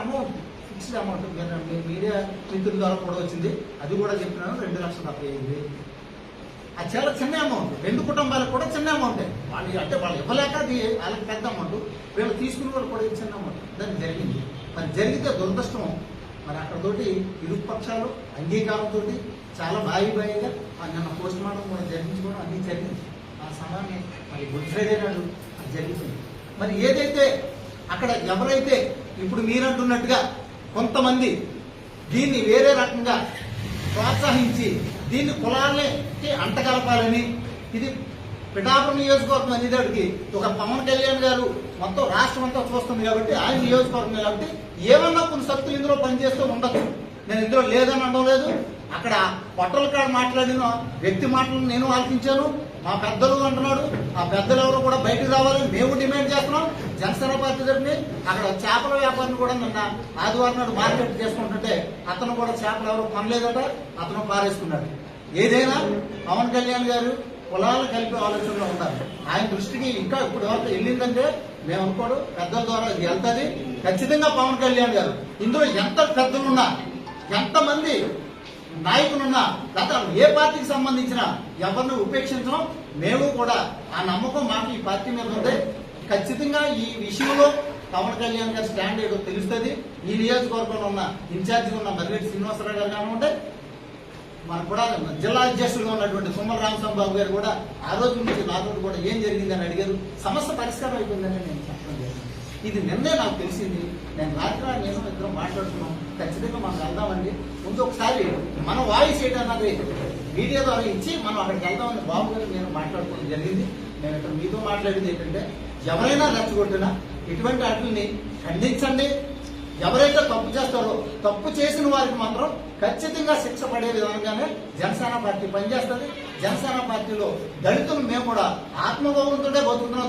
Amount fixed amount మీ media మిత్రుల ద్వారా కూడా వచ్చింది. అది కూడా చెప్పినాను. రెండు లక్షల డెబ్బై ఐదు అది చాలా చిన్న అమౌంట్. రెండు కుటుంబాలకు కూడా చిన్న అమౌంటే. వాళ్ళు అంటే వాళ్ళు ఇవ్వలేక అది వాళ్ళకి పెద్ద అమౌంట్. వీళ్ళు తీసుకునే వాళ్ళు కూడా ఇది చిన్న అమౌంట్? దాన్ని జరిగింది. మరి జరిగితే దురదృష్టం. మరి అక్కడతోటి ఇరుపక్షాలు అంగీకారంతో చాలా బాయి బాయిగా నిన్న పోస్ట్ మార్టం కూడా జరిపించుకోవడం అన్నీ జరిగింది. ఆ సమయాన్ని మరి గుడ్ ఫ్రైడే నాడు అది జరిగింది. మరి ఏదైతే అక్కడ ఎవరైతే ఇప్పుడు మీరంటున్నట్టుగా కొంతమంది దీన్ని వేరే రకంగా ప్రోత్సహించి దీన్ని కులాలకి అంటగలపాలని ఇది పిఠాపురం నియోజకవర్గం అనేదానికి ఒక పవన్ కళ్యాణ్ గారు మొత్తం రాష్ట్రం అంతా చూస్తుంది కాబట్టి ఆయన నియోజకవర్గం కాబట్టి ఏమన్నా కొన్ని శక్తులు ఇందులో పనిచేస్తూ ఉండొచ్చు. నేను ఇందులో లేదని అనడం లేదు. అక్కడ పొట్టల కాడ మాట్లాడిన వ్యక్తి మాటలు నేను ఆలకించాను. మా పెద్దలు అంటున్నాడు. ఆ పెద్దలు ఎవరు కూడా బయటకు రావాలని మేము డిమాండ్ చేస్తున్నాం. జనసేన పార్టీ తరఫున అక్కడ చేపల వ్యాపారం కూడా నిన్న ఆదివారం నాడు మార్కెట్ చేసుకుంటుంటే అతను కూడా చేపలు ఎవరు కొనలేదట. అతను పారేసుకున్నాడు. ఏదైనా పవన్ కళ్యాణ్ గారు కులాలు కలిపే ఆలోచనలో ఉన్నారు. ఆయన దృష్టికి ఇంకా ఇప్పుడు వరకు వెళ్ళిందంటే మేము అనుకోడు పెద్దల ద్వారా ఇది వెళ్తుంది. ఖచ్చితంగా పవన్ కళ్యాణ్ గారు. ఇందులో ఎంత పెద్దలున్నా ఎంతమంది నాయకులున్నా గత ఏ పార్టీకి సంబంధించిన ఎవరిని ఉపేక్షించడం మేము కూడా ఆ నమ్మకం మాకు ఈ పార్టీ మీద ఉంది ఖచ్చితంగా ఈ విషయంలో పవన్ కళ్యాణ్ గారి స్టాండ్ ఏదో తెలుస్తుంది. ఈ నియోజకవర్గంలో ఉన్న ఇన్ఛార్జిగా ఉన్న మర్రెడ్డి శ్రీనివాసరావు గారు కానివ్వండి మనకు కూడా జిల్లా అధ్యక్షులుగా ఉన్నటువంటి సుమ్మల రామస్వామి బాబు గారు కూడా ఆ రోజు నుంచి నాతో కూడా ఏం జరిగిందని అడిగారు. సమస్య పరిష్కారం అయిపోయిందని నేను చెప్పడం జరిగింది. ఇది నిన్నే నాకు తెలిసింది. నేను రాత్రి నేను ఇద్దరం మాట్లాడుతున్నాం. ఖచ్చితంగా మనం వెళ్దామండి. ముందు ఒకసారి మన వాయిస్ ఏంటన్నది మీడియా ద్వారా ఇచ్చి మనం అక్కడికి వెళ్దామని బాబు గారు నేను మాట్లాడుకోవడం జరిగింది. నేను ఇక్కడ మీతో మాట్లాడేది ఏంటంటే ఎవరైనా రెచ్చగొట్టినా ఇటువంటి వాటిని ఖండించండి. ఎవరైతే తప్పు చేస్తారో తప్పు చేసిన వారికి మాత్రం ఖచ్చితంగా శిక్ష పడే విధంగానే జనసేన పార్టీ పనిచేస్తుంది. జనసేన పార్టీలో దళితులు మేము కూడా ఆత్మగౌరవంతోనే బతుకుతున్నాం.